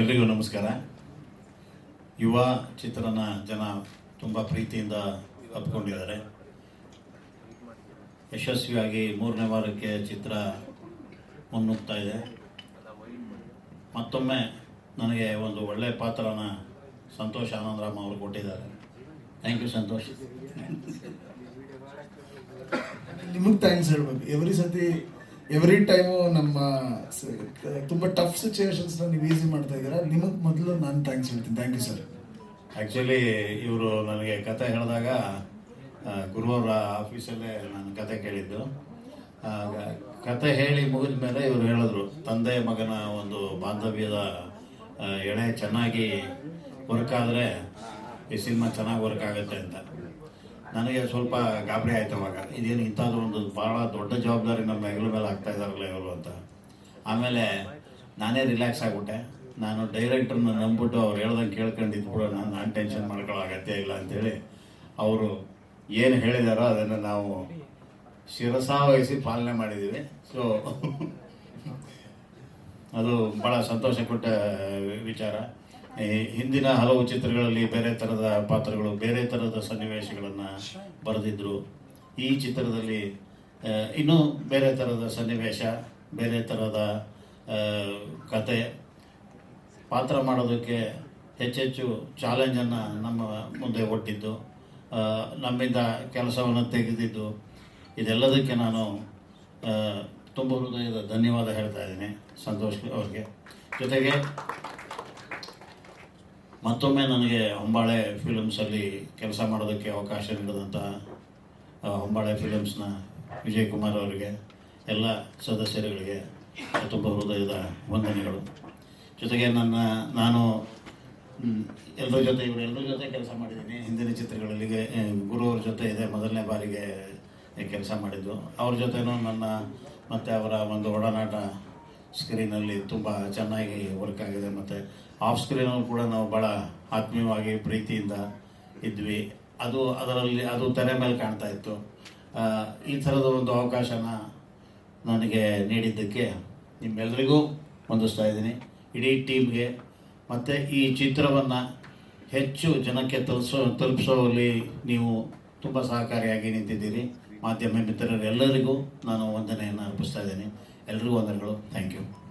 ಎಲ್ರಿಗೂ ನಮಸ್ಕಾರ. ಯುವ ಚಿತ್ರನ ಜನ ತುಂಬ ಪ್ರೀತಿಯಿಂದ ಒಪ್ಕೊಂಡಿದ್ದಾರೆ. ಯಶಸ್ವಿಯಾಗಿ ಮೂರನೇ ವಾರಕ್ಕೆ ಚಿತ್ರ ಮುನ್ನುಗ್ತಾ ಇದೆ. ಮತ್ತೊಮ್ಮೆ ನನಗೆ ಒಂದು ಒಳ್ಳೆಯ ಪಾತ್ರನ ಸಂತೋಷ್ ಆನಂದರಾಮ್ ಅವರು ಕೊಟ್ಟಿದ್ದಾರೆ. Thank you Santosh. ನಿಮಗೆ ಥ್ಯಾಂಕ್ಸ್ ಹೇಳ್ಬೇಕು. ಎವ್ರಿ ಸತಿ ಎವ್ರಿ ಟೈಮು ನಮ್ಮ ತುಂಬ ಟಫ್ ಸಿಚುವೇಶನ್ಸ್ನ ನೀವು ಈಸಿ ಮಾಡ್ತಾ ಇದ್ದೀರಾ? ನಿಮಗೆ ಮೊದಲು ನಾನು ಥ್ಯಾಂಕ್ಸ್ ಹೇಳ್ತೀನಿ. ಥ್ಯಾಂಕ್ ಯು ಸರ್ ಆ್ಯಕ್ಚುಲಿ ಇವರು ನನಗೆ ಕತೆ ಹೇಳಿದಾಗ ಗುರುವಾರ ಆಫೀಸಲ್ಲೇ ನಾನು ಕತೆ ಕೇಳಿದ್ದು. ಕತೆ ಹೇಳಿ ಮುಗಿದ ಮೇಲೆ ಇವರು ಹೇಳಿದ್ರು, ತಂದೆ ಮಗನ ಒಂದು ಬಾಂಧವ್ಯದ ಎಳೆ ಚೆನ್ನಾಗಿ ವರ್ಕ್ ಆದರೆ ಈ ಸಿನಿಮಾ ಚೆನ್ನಾಗಿ ವರ್ಕ್ ಆಗುತ್ತೆ ಅಂತ. ನನಗೆ ಸ್ವಲ್ಪ ಗಾಬರಿ ಆಯ್ತು ಅವಾಗ. ಇದೇನು ಇಂಥದ್ದು ಒಂದು ಭಾಳ ದೊಡ್ಡ ಜವಾಬ್ದಾರಿ ನಮ್ಮ ಹೆಗಲ ಮೇಲೆ ಆಗ್ತಾ ಇದ್ದಾರಲ್ಲ ಇವರು ಅಂತ. ಆಮೇಲೆ ನಾನೇ ರಿಲ್ಯಾಕ್ಸ್ ಆಗ್ಬಿಟ್ಟೆ. ನಾನು ಡೈರೆಕ್ಟರ್ನ ನಂಬಿಬಿಟ್ಟು ಅವ್ರು ಹೇಳ್ದಂಗೆ ಕೇಳ್ಕೊಂಡಿದ್ದು ಕೂಡ ನಾನು ನಾನು ಟೆನ್ಷನ್ ಮಾಡ್ಕೊಳ್ಳೋ ಅಗತ್ಯ ಇಲ್ಲ ಅಂಥೇಳಿ ಅವರು ಏನು ಹೇಳಿದಾರೋ ಅದನ್ನು ನಾವು ಶಿರಸಾವಹಿಸಿ ಪಾಲನೆ ಮಾಡಿದ್ದೀವಿ. ಸೊ ಅದು ಭಾಳ ಸಂತೋಷ ಕೊಟ್ಟ ವಿಚಾರ. ಹಿಂದಿನ ಹಲವು ಚಿತ್ರಗಳಲ್ಲಿ ಬೇರೆ ಥರದ ಪಾತ್ರಗಳು, ಬೇರೆ ಥರದ ಸನ್ನಿವೇಶಗಳನ್ನು ಬರೆದಿದ್ರು. ಈ ಚಿತ್ರದಲ್ಲಿ ಇನ್ನೂ ಬೇರೆ ಥರದ ಸನ್ನಿವೇಶ, ಬೇರೆ ಥರದ ಕತೆ. ಪಾತ್ರ ಮಾಡೋದಕ್ಕೆ ಹೆಚ್ಚೆಚ್ಚು ಚಾಲೆಂಜನ್ನು ನಮ್ಮ ಮುಂದೆ ಒಟ್ಟಿದ್ದು ನಮ್ಮಿಂದ ಕೆಲಸವನ್ನು ತೆಗೆದಿದ್ದು. ಇದೆಲ್ಲದಕ್ಕೆ ನಾನು ತುಂಬ ಹೃದಯದ ಧನ್ಯವಾದ ಹೇಳ್ತಾ ಇದ್ದೀನಿ ಸಂತೋಷ್ ಅವ್ರಿಗೆ. ಜೊತೆಗೆ ಮತ್ತೊಮ್ಮೆ ನನಗೆ ಹೊಂಬಾಳೆ ಫಿಲಮ್ಸಲ್ಲಿ ಕೆಲಸ ಮಾಡೋದಕ್ಕೆ ಅವಕಾಶ ನೀಡಿದಂಥ ಹೊಂಬಾಳೆ ಫಿಲಮ್ಸ್ನ ವಿಜಯ್ ಕುಮಾರ್ ಅವರಿಗೆ, ಎಲ್ಲ ಸದಸ್ಯರುಗಳಿಗೆ ತುಂಬ ಹೃದಯದ ವಂದನೆಗಳು. ಜೊತೆಗೆ ನನ್ನ, ನಾನು ಎಲ್ಲರ ಜೊತೆ ಇವರೆಲ್ಲರ ಜೊತೆ ಕೆಲಸ ಮಾಡಿದ್ದೀನಿ. ಹಿಂದಿನ ಚಿತ್ರಗಳಲ್ಲಿ ಗುರುವ್ರ ಜೊತೆ ಇದೆ, ಮೊದಲನೇ ಬಾರಿಗೆ ಕೆಲಸ ಮಾಡಿದ್ದು. ಅವ್ರ ಜೊತೆನೂ ನನ್ನ, ಮತ್ತು ಅವರ ಒಂದು ಒಡನಾಟ ಸ್ಕ್ರೀನಲ್ಲಿ ತುಂಬ ಚೆನ್ನಾಗಿ ವರ್ಕ್ ಆಗಿದೆ ಮತ್ತು ಆಫ್ ಸ್ಕ್ರೀನಲ್ಲಿ ಕೂಡ ನಾವು ಭಾಳ ಆತ್ಮೀಯವಾಗಿ ಪ್ರೀತಿಯಿಂದ ಇದ್ವಿ. ಅದು ಅದರಲ್ಲಿ, ಅದು ತೆರೆ ಮೇಲೆ ಕಾಣ್ತಾ ಇತ್ತು. ಈ ಥರದ ಒಂದು ಅವಕಾಶನ ನನಗೆ ನೀಡಿದ್ದಕ್ಕೆ ನಿಮ್ಮೆಲ್ಲರಿಗೂ ಹೊಂದಿಸ್ತಾ ಇದ್ದೀನಿ. ಇಡೀ ಟೀಮ್ಗೆ, ಮತ್ತು ಈ ಚಿತ್ರವನ್ನು ಹೆಚ್ಚು ಜನಕ್ಕೆ ತಲುಪಿಸೋ, ತಲುಪಿಸೋಲ್ಲಿ ನೀವು ತುಂಬ ಸಹಕಾರಿಯಾಗಿ ನಿಂತಿದ್ದೀರಿ. ಮಾಧ್ಯಮ ಮಿತ್ರರೆಲ್ಲರಿಗೂ ನಾನು ವಂದನೆಯನ್ನು ಅರ್ಪಿಸ್ತಾ ಇದ್ದೇನೆ. ಎಲ್ರಿಗೂ ವಂದನೆಗಳು. Thank you